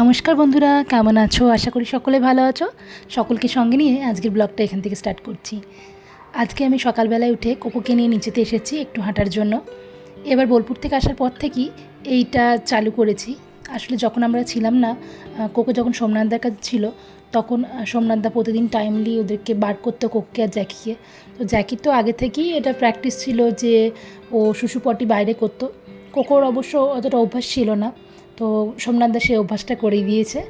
নমস্কার বন্ধুরা, কেমন আছো? আশা করি সকলে ভালো আছো। সকলকে সঙ্গে নিয়ে আজকের ব্লগটা এখান থেকে স্টার্ট করছি। আজকে আমি সকালবেলায় উঠে কোকোকে নিয়ে নিচেতে এসেছি একটু হাঁটার জন্য। এবার বোলপুর থেকে আসার পর থেকেই এইটা চালু করেছি। আসলে যখন আমরা ছিলাম না কোকো যখন সোমনাথদার কাছে ছিল, তখন সোমনাথদা প্রতিদিন টাইমলি ওদেরকে বার করতো কোককে আর জ্যাকিকে। তো জ্যাকির তো আগে থেকেই এটা প্র্যাকটিস ছিল যে ও শুশুপটি বাইরে করতো। কোকোর অবশ্য অতটা অভ্যাস ছিল না। তো সোমনাথদা সেই অভ্যাসটা করেই দিয়েছে।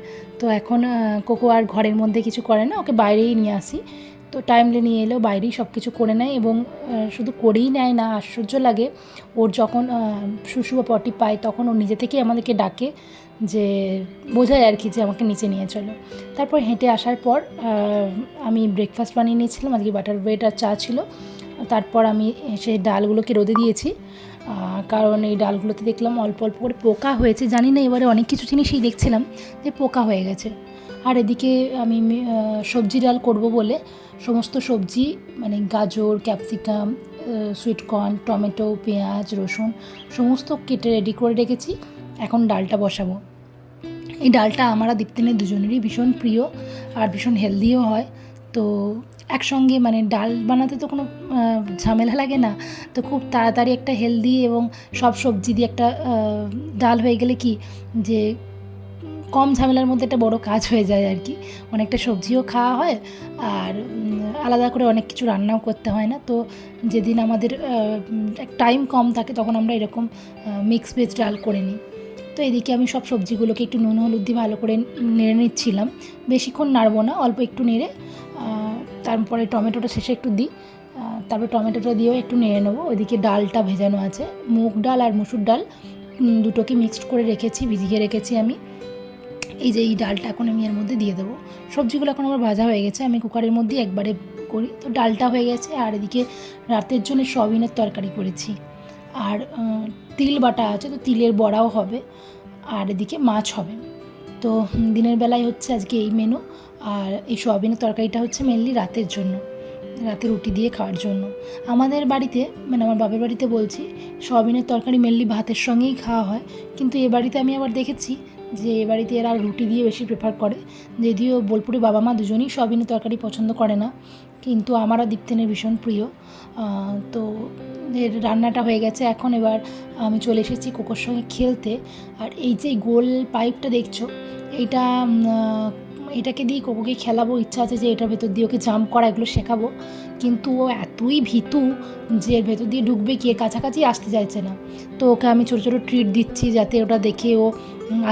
তো এখন কোকো আর ঘরের মধ্যে কিছু করে না, ওকে বাইরেই নিয়ে আসি। তো টাইমলি নিয়ে এলেও বাইরেই সব কিছু করে নেয় এবং শুধু করেই নেয় না, আশ্চর্য লাগে। ওর যখন শুশু বা পটি পায়, তখন ও নিজে থেকেই আমাদেরকে ডাকে যে, বোঝায় আর কি যে আমাকে নিচে নিয়ে চলো। তারপর হেঁটে আসার পর আমি ব্রেকফাস্ট বানিয়ে নিয়েছিলাম, আজকে বাটার ব্রেড আর চা ছিল। তারপর আমি সেই ডালগুলোকে রোদে দিয়েছি। কারণ এই ডালগুলোতে দেখলাম অল্প অল্প করে পোকা হয়েছে। জানি না, এবারে অনেক কিছু জিনিসই দেখছিলাম যে পোকা হয়ে গেছে। আর এদিকে আমি সবজি ডাল করব বলে সমস্ত সবজি মানে গাজর, ক্যাপসিকাম সুইটকর্ন, টমেটো, পেঁয়াজ, রসুন, সমস্ত কেটে রেডি করে রেখেছি। এখন ডালটা বসাবো। এই ডালটা আমার দীপ্তিনের দুজনেরই ভীষণ প্রিয় আর ভীষণ হেলদিও হয়। তো একসঙ্গে মানে ডাল বানাতে তো কোনো ঝামেলা লাগে না। তো খুব তাড়াতাড়ি একটা হেলদি এবং সব সবজি দিয়ে একটা ডাল হয়ে গেলে কি যে কম ঝামেলার মধ্যে একটা বড় কাজ হয়ে যায় আর কি। অনেকটা সবজিও খাওয়া হয় আর আলাদা করে অনেক কিছু রান্নাও করতে হয় না। তো যেদিন আমাদের টাইম কম থাকে তখন আমরা এরকম মিক্স ভেজ ডাল করে নিই। তো এদিকে আমি সব সবজিগুলোকে একটু নুন, হলুদ দিয়ে ভালো করে নেড়ে নিচ্ছিলাম। বেশিক্ষণ নাড়বো না, অল্প একটু নেড়ে তারপরে টমেটোটা শেষে একটু দিই। তারপরে টমেটোটা দিয়েও একটু নেড়ে নেব। ওইদিকে ডালটা ভেজানো আছে, মুগ ডাল আর মুসুর ডাল দুটোকে মিক্সড করে রেখেছি, ভিজিয়ে রেখেছি আমি। এই যে এই ডালটা এখন আমি এর মধ্যে দিয়ে দেবো। সবজিগুলো এখন আমার ভাজা হয়ে গেছে, আমি কুকারের মধ্যে একবারে করি। তো ডালটা হয়ে গেছে, আর এদিকে রাতের জন্য সয়াবিনের তরকারি করেছি। আর তিল বাটা আছে, তো তিলের বড়াও হবে আর এদিকে মাছ হবে। তো দিনের বেলায় হচ্ছে আজকে এই মেনু আর এই সোয়াবিনের তরকারিটা হচ্ছে মেনলি রাতের জন্য, রাতে রুটি দিয়ে খাওয়ার জন্য। আমাদের বাড়িতে মানে আমার বাবার বাড়িতে বলছি, সোয়াবিনের তরকারি মেনলি ভাতের সঙ্গেই খাওয়া হয়, কিন্তু এ বাড়িতে আমি আবার দেখেছি যে এ বাড়িতে এরা রুটি দিয়ে বেশি প্রেফার করে। যদিও বোলপুরে বাবা মা দুজনেই সয়াবিনের তরকারি পছন্দ করে না, কিন্তু আমারও দীপ্তেনের ভীষণ প্রিয়। তো এর রান্নাটা হয়ে গেছে। এখন এবার আমি চলে এসেছি কোকোর সঙ্গে খেলতে। আর এই যে গোল পাইপটা দেখছ, এইটা এটাকে দিয়ে কোকোকে খেলাবো। ইচ্ছা আছে যে এটার ভেতর দিয়ে ওকে জাম্প করা, এগুলো শেখাবো। কিন্তু ও এতই ভীতু যে এর ভেতর দিয়ে ঢুকবে কি কাছাকাছি আসতে চাইছে না। তো ওকে আমি ছোটো ছোটো ট্রিট দিচ্ছি যাতে ওটা দেখে ও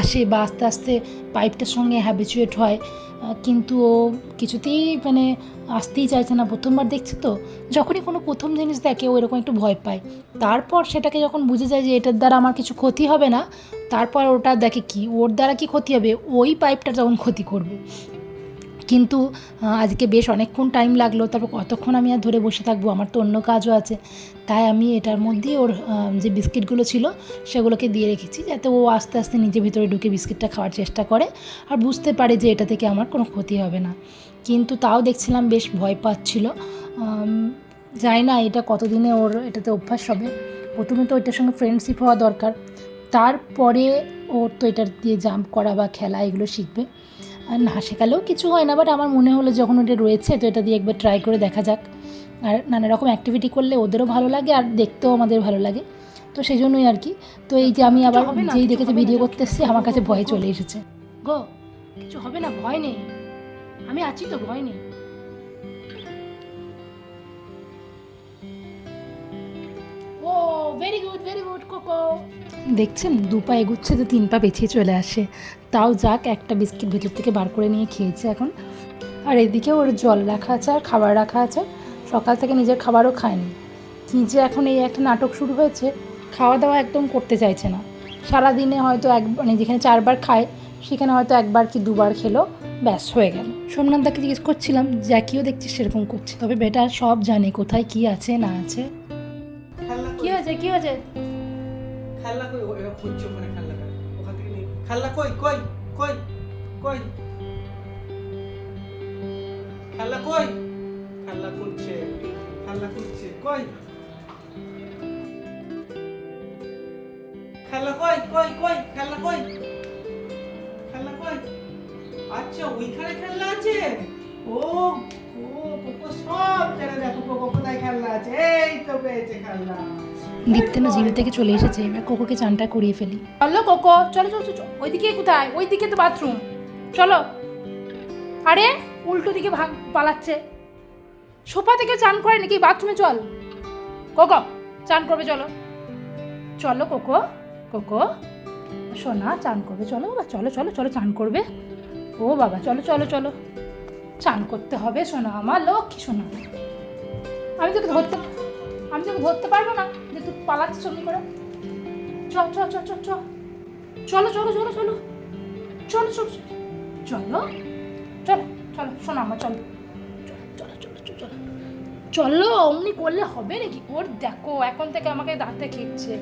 আসে বা আস্তে আস্তে পাইপটার সঙ্গে হ্যাবিচুয়েট হয়। কিন্তু ও কিছুতেই মানে আসতেই চাইছে না। প্রথমবার দেখছে তো, যখনই কোনো প্রথম জিনিস দেখে ও এরকম একটু ভয় পায়। তারপর সেটাকে যখন বুঝে যায় যে এটার দ্বারা আমার কিছু ক্ষতি হবে না, তারপর ওটা দেখে কি, ওর দ্বারা কি ক্ষতি হবে, ওই পাইপটা যখন ক্ষতি করবে। কিন্তু আজকে বেশ অনেকক্ষণ টাইম লাগল, তারপর কতক্ষণ আমি আর ধরে বসে থাকব? আমার তো অন্য কাজও আছে। তাই আমি এটার মধ্যেই ওর যে বিস্কিটগুলো ছিল, সেগুলোকে দিয়ে রেখেছি, যাতে ও আস্তে আস্তে নিজে ভিতরে ঢুকে বিস্কিটটা খাওয়ার চেষ্টা করে আর বুঝতে পারে যে এটা থেকে আমার কোনো ক্ষতি হবে না। কিন্তু তাও দেখছিলাম বেশ ভয় পাচ্ছিল। যাই না এটা কতদিনে ওর এটাতে অভ্যাস হবে। প্রথমে তো এটার সঙ্গে ফ্রেন্ডশিপ হওয়া দরকার। তারপরে ওর তো এটার দিয়ে জাম্প করা বা খেলা এগুলো শিখবে। না শেখালেও কিছু হয় না বাট আমার মনে হলো যখন ওটা রয়েছে তো এটা দিয়ে একবার ট্রাই করে দেখা যাক। আর নানা রকম অ্যাক্টিভিটি করলে ওদেরও ভালো লাগে আর দেখতেও আমাদের ভালো লাগে। তো সেই জন্যই আর কি। তো এই যে আমি আবার যেই দেখেছি ভিডিও করতে এসেছি আমার কাছে ভয় চলে এসেছে। গো কিছু হবে না ভয় নেই। আমি আছি তো ভয় নেই। ভেরি গুড কোকো দেখছেন, দু পা এগুচ্ছে তো তিন পা পেছিয়ে চলে আসে। তাও যাক, একটা বিস্কিট ভেতর থেকে বার করে নিয়ে খেয়েছে এখন। আর এদিকে ওর জল রাখা আছে আর খাবার রাখা আছে। সকাল থেকে নিজের খাবারও খায়নি। কী যে এখন এই একটা নাটক শুরু হয়েছে খাওয়া দাওয়া একদম করতে চাইছে না। সারাদিনে হয়তো এক মানে যেখানে চারবার খায়, সেখানে হয়তো একবার কি দুবার খেলো, ব্যাস হয়ে গেল। সোমনাথদাকে জিজ্ঞেস করছিলাম, জ্যাকিও দেখছি সেরকম করছে? তবে বেটা সব জানে কোথায় কি আছে, না আছে। হয়েছে কি হয়েছে? খেলনা কই? ও, এরা খুঁজছে ওখানে খেলনা ওখান থেকে নিয়ে খেলনা কই? কই? কই? কই? খেলনা কই? খেলনা খুঁজছে। খেলনা খুঁজছে। কই? খেলনা কই? কই? কই? খেলনা কই? খেলনা কই? আচ্ছা ওইখানে খেলনা আছে? ও দীপ্তেনা জিম থেকে চলে এসেছে, এবার কোকোকে চানটা করিয়ে ফেলি। চলো কোকো, চলো চলো ওইদিকে কোথায়? ওইদিকে তো বাথরুম চলো। আরে, উল্টো দিকে ভাগ পালাচ্ছে। সোফা থেকে চান করে নাকি বাথরুমে চল? কোকো, চান করবে, চলো। চলো কোকো কোকো। সোনা, চান করবে। চলো বাবা, চলো চলো চলো, চান করবে। ও বাবা, চলো চলো চলো। চান করতে হবে, সোনা আমার, লক্ষ্মী সোনা। আমি তোকে ধরতে আমি তোকে ধরতে পারব না, যে তুই পালাচ্ছিস অমনি করে। চল চল চল চল চল, চলো চলো চলো। চলো চলো চলো। চলো? চলো চলো শোনো আমার, চলো। চলো চলো চলো চলো। অমনি করলে হবে নাকি? ওর দেখো, এখন থেকে আমাকে দাঁতে খিচ্ছে